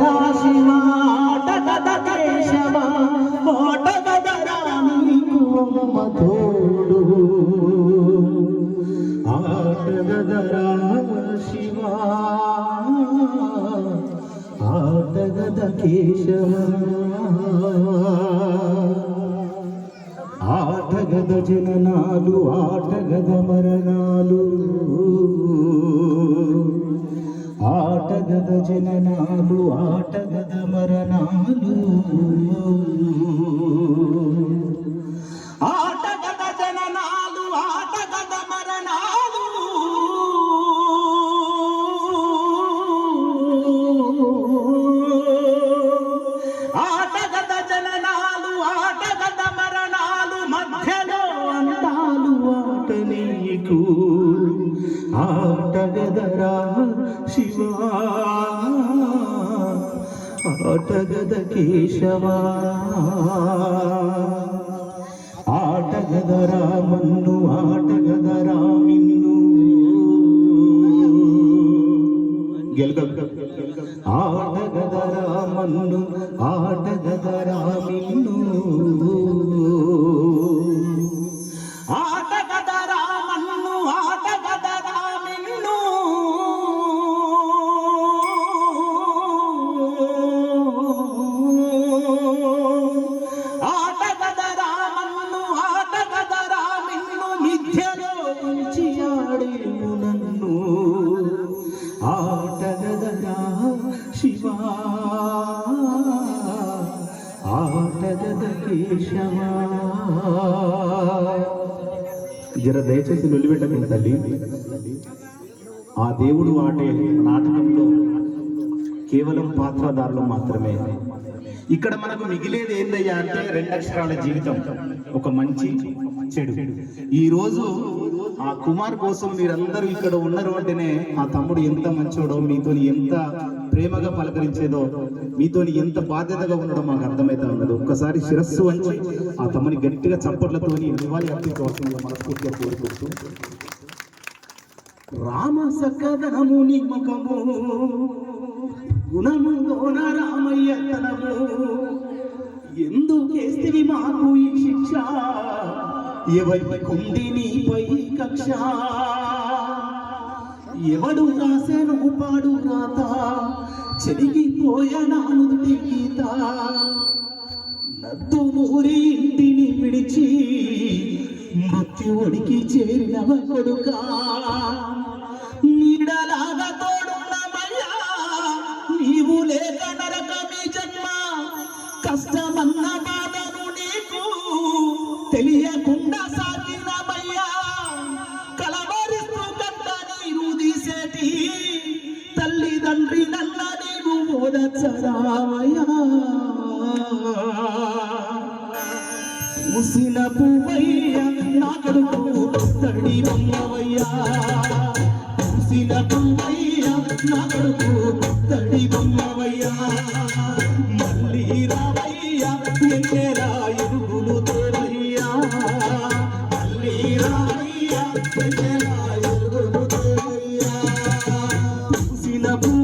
గదరా శివ ఆట గద కేశవ నీకు అమ్మ తోడు ఆట గదరా శివ ఆటగద జననాలు ఆటగద మరణాలు ఆటగద జననాలు. ఆటగద ఆటగద కేశవా ఆటగదరా మన్ను ఆటగదరా ఇక్కడ దయచేసి నిలబెట్టకండి తల్లి. ఆ దేవుడు ఆడే నాటకంలో కేవలం పాత్రధారులు మాత్రమే. ఇక్కడ మనకు మిగిలేది ఏందయ్యా అంటే రెండు అక్షరాల జీవితం. ఒక మంచి చెడు. ఈ రోజు ఆ కుమార్ కోసం మీరందరూ ఇక్కడ ఉన్నారు అంటేనే ఆ తమ్ముడు ఎంత మంచోడో మీతో ఎంత ప్రేమగా పలకరించేదో మీతో ఎంత బాధ్యతగా ఉండడం మాకు అర్థమైతే ఉన్నది ఒక్కసారి శిరస్సు వంచి ఆ తమ్ముని గట్టిగా చప్పట్లతో నివాళి అర్పించవలసిందిగా మనస్ఫూర్తిగా కోరుకుంటూ రామ సకదనము ముఖము గుణము గోన రామయ్య తనము ఎందుకేస్తివి మాకు ఈ శిక్ష? ఎవరి కుండి నీపై కక్ష? ఎవడు రాసెను పాడు రాత చెరిగిపోయనాను గీత? నద్దు నూరి ఇంటిని విడిచి మృత్యువుడికి చేరినవ కొడుక? నీడలాగా తోడు நிலவும்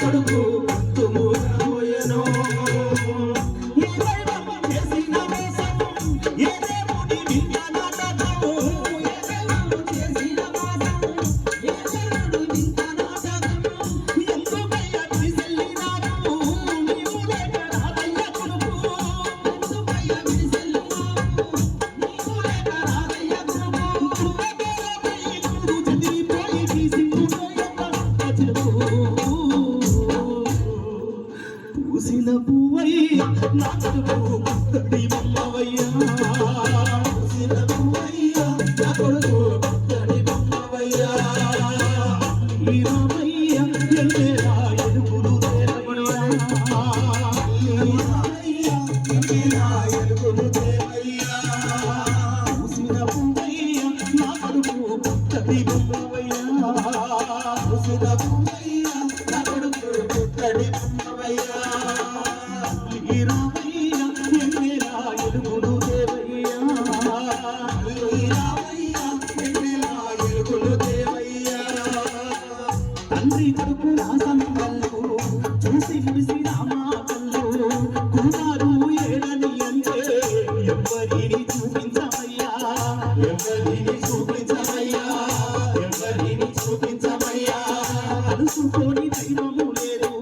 కొడుకు. imagino mulero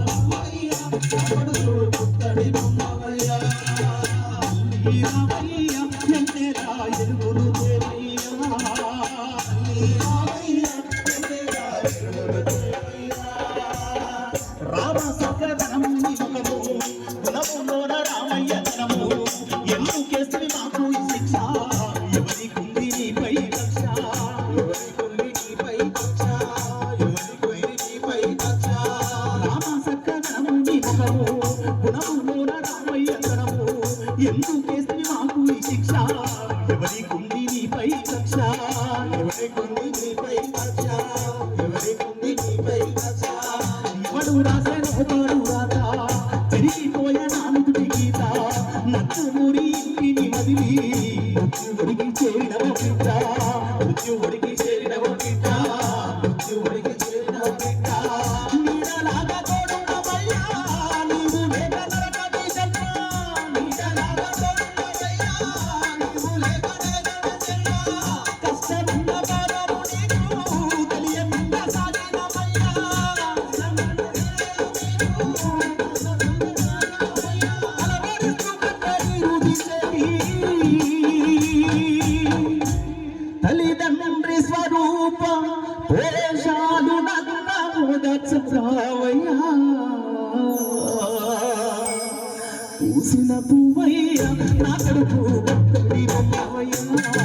What would I say? దాచ చావయ్యా పూసిన పువ్వయ్యా నా కడుపు భక్తుడి బొమ్మవయ్యా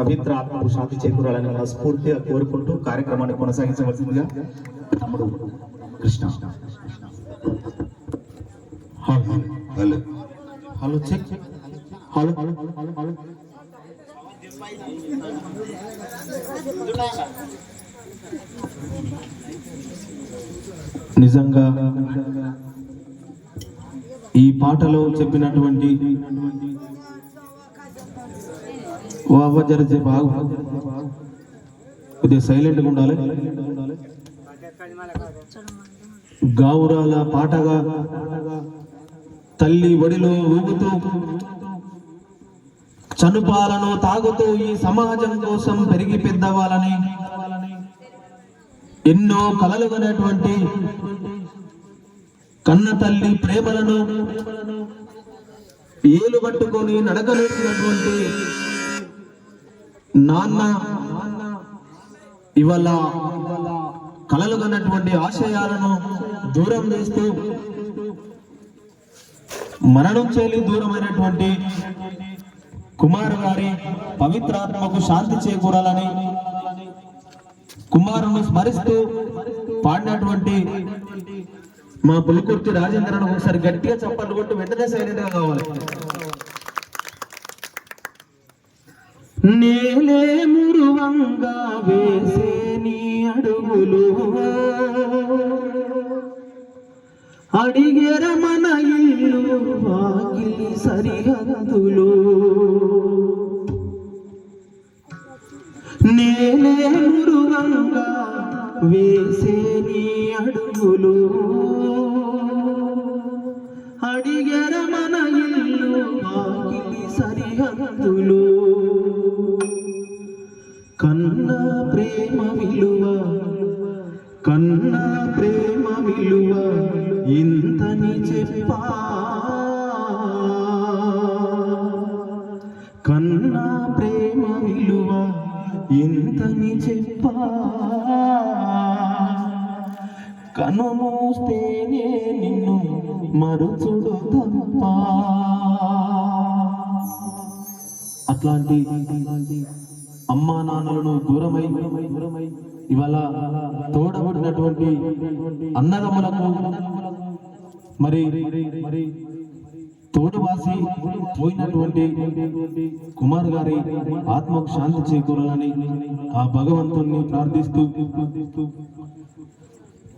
పవిత్ర ఆత్మకు శాంతి చేకూరాలని మనస్ఫూర్తిగా కోరుకుంటూ కార్యక్రమాన్ని కొనసాగించవలసిందిగా తమ్ముడు కృష్ణ. హలో. చెక్. నిజంగా ఈ పాటలో చెప్పినటువంటి ఓ అవ్వ జరిగితే బాగు. కొద్దిగా సైలెంట్గా ఉండాలి. గావురాల పాటగా తల్లి ఒడిలో ఊగుతూ చనుపాలను తాగుతూ ఈ సమాజం కోసం పెరిగి పెద్దవాళ్ళని ఎన్నో కలలుగనేటువంటి కన్న తల్లి ప్రేమలను ఏలు పట్టుకొని నడకలేసినటువంటి నాన్న ఇవాళ కలలుగన్నటువంటి ఆశయాలను దూరం చేస్తూ మరణం చేలి దూరమైనటువంటి కుమారు గారి పవిత్రాత్మకు శాంతి చేకూరాలని కుమారును స్మరిస్తూ పాడినటువంటి మా పులికుర్తి రాజేంద్రను ఒకసారి గట్టిగా చప్పట్లు కొట్టి వెంటనే సైలెంట్గా కావాలి. నేలే మురువంగా వేసే నీ అడుగులు. అడిగెర మన ఇల్లు వాకిలి సరిహద్దులు. నేలే మురువంగా వేసే నీ అడుగులు. అడిగెర మన ఇల్లు వాకిలి సరిహద్దులు. అట్లాంటి అమ్మా నాన్నలను దూరమై దూరమై ఇవాళ తోడబడినటువంటి అన్నదమ్ములకు మరి మరి తోడువాసి పోయినటువంటి కుమార్ గారి ఆత్మకు శాంతి చేకూరాలని ఆ భగవంతుణ్ణి ప్రార్థిస్తూ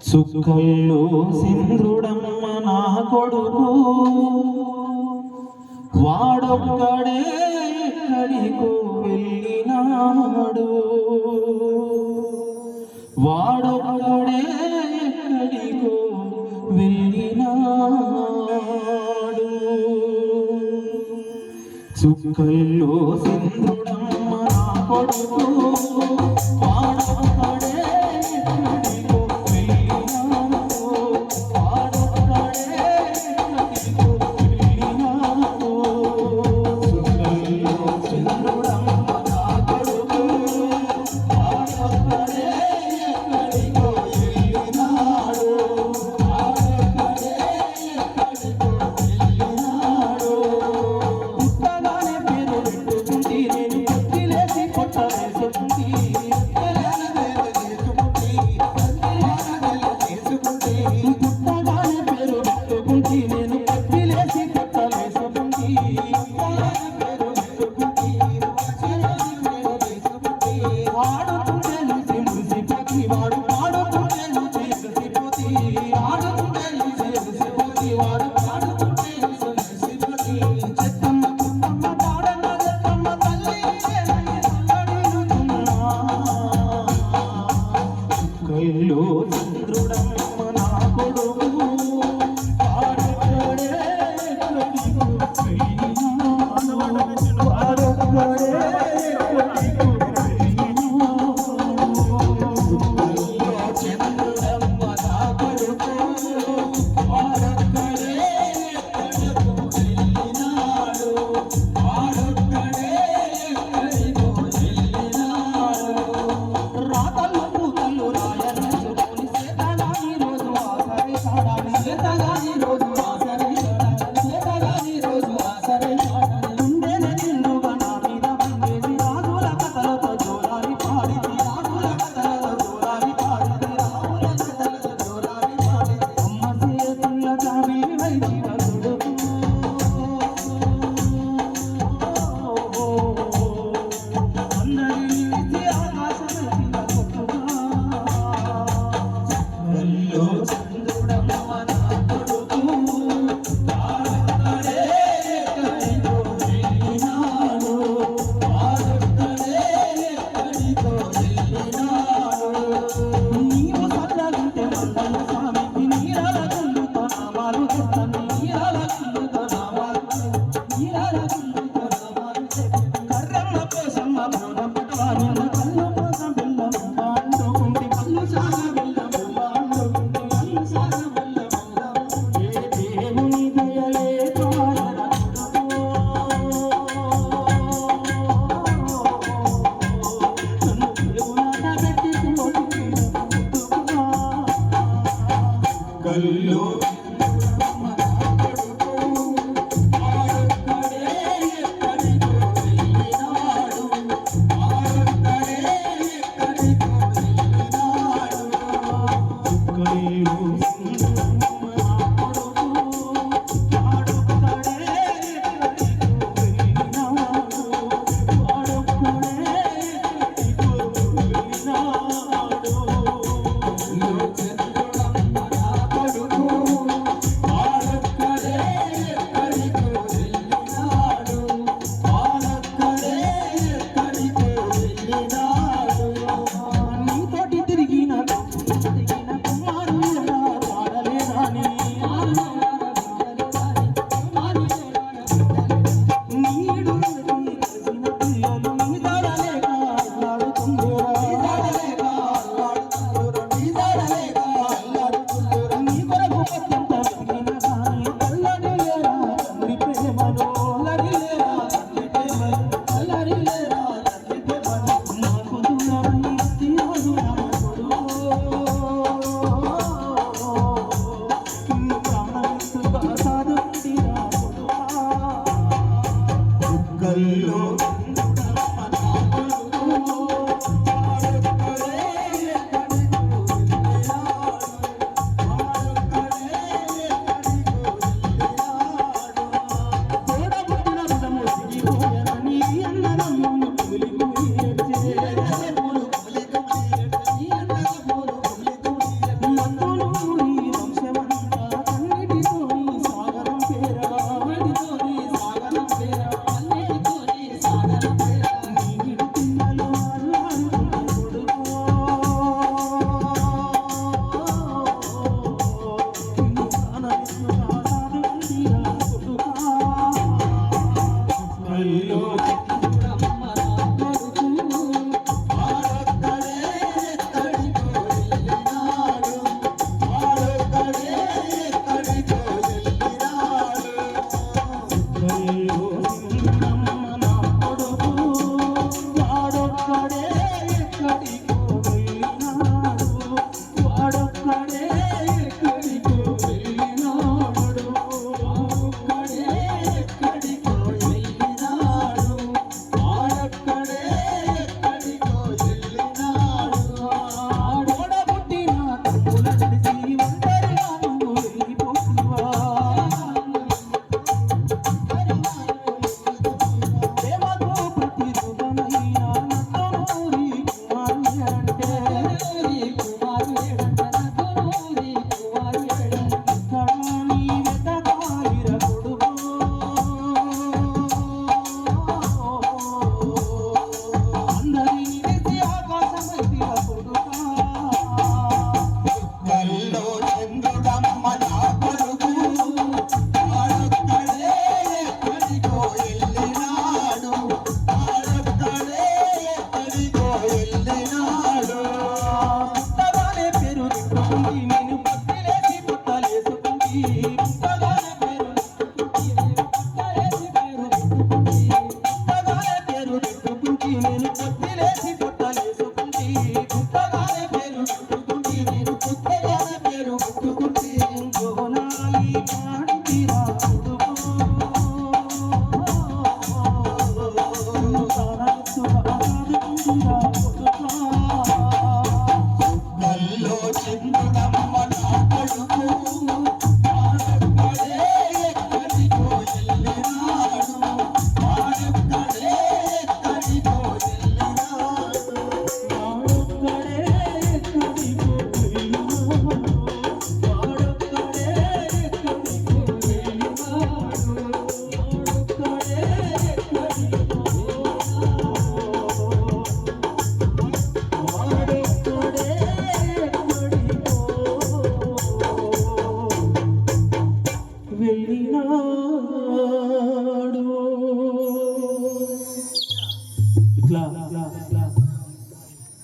సుఖంలో సింధుడమ్మ నా కొడుకు వాడొక్కడే ఎక్కడికో వెళ్ళినాడు. వాడొక్కడే ఎక్కడికో వెళ్ళినాడు. చుక్కల్లో సింధుడమ్మ కొడుకు వాడొక్కడే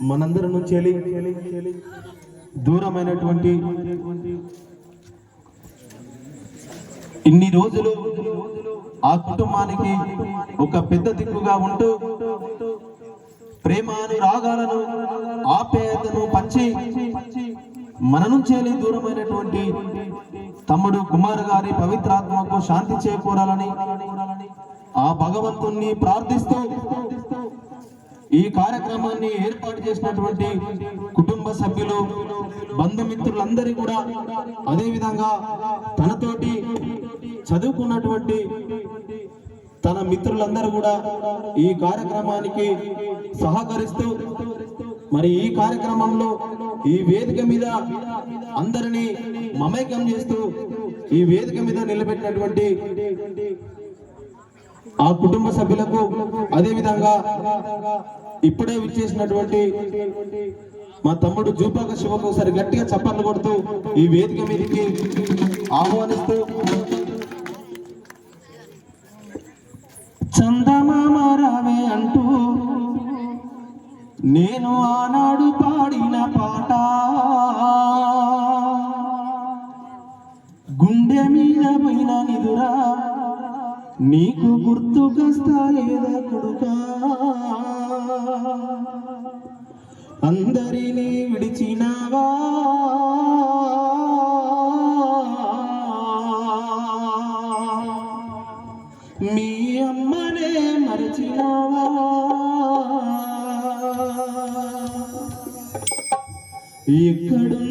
మనందరి నుంచి వెళ్ళి దూరమైనటువంటి ఇన్ని రోజులు ఆ కుటుంబానికి ఒక పెద్ద దిక్కుగా ఉంటూ ప్రేమానురాగాలను ఆప్యాయతను పంచి మన నుంచి దూరమైనటువంటి తమ్ముడు కుమార్ గారి పవిత్రాత్మకు శాంతి చేకూరాలని ఆ భగవంతుణ్ణి ప్రార్థిస్తూ ఈ కార్యక్రమాన్ని ఏర్పాటు చేసినటువంటి కుటుంబ సభ్యులు బంధుమిత్రులందరి కూడా అదే విధంగా తనతోటి చదువుకున్నటువంటి తన మిత్రులందరూ కూడా ఈ కార్యక్రమానికి సహకరిస్తూ మరి ఈ కార్యక్రమంలో ఈ వేదిక మీద అందరినీ మమైకం చేస్తూ ఈ వేదిక మీద నిలబెట్టినటువంటి ఆ కుటుంబ సభ్యులకు అదేవిధంగా ఇప్పుడే విచ్చేసినటువంటి మా తమ్ముడు జూపాక శివకు ఒకసారి గట్టిగా చప్పట్లు కొడుతూ ఈ వేదిక మీదకి ఆహ్వానిస్తూ చందమామ రావే అంటూ నేను ఆనాడు పాడిన పాట గుండె మీద పోయిన నిదురా నీకు గుర్తుకొస్తాలేదా కొడుకా? అందరినీ విడిచినావా? మీ అమ్మనే మరచినావా? ఎక్కడున్న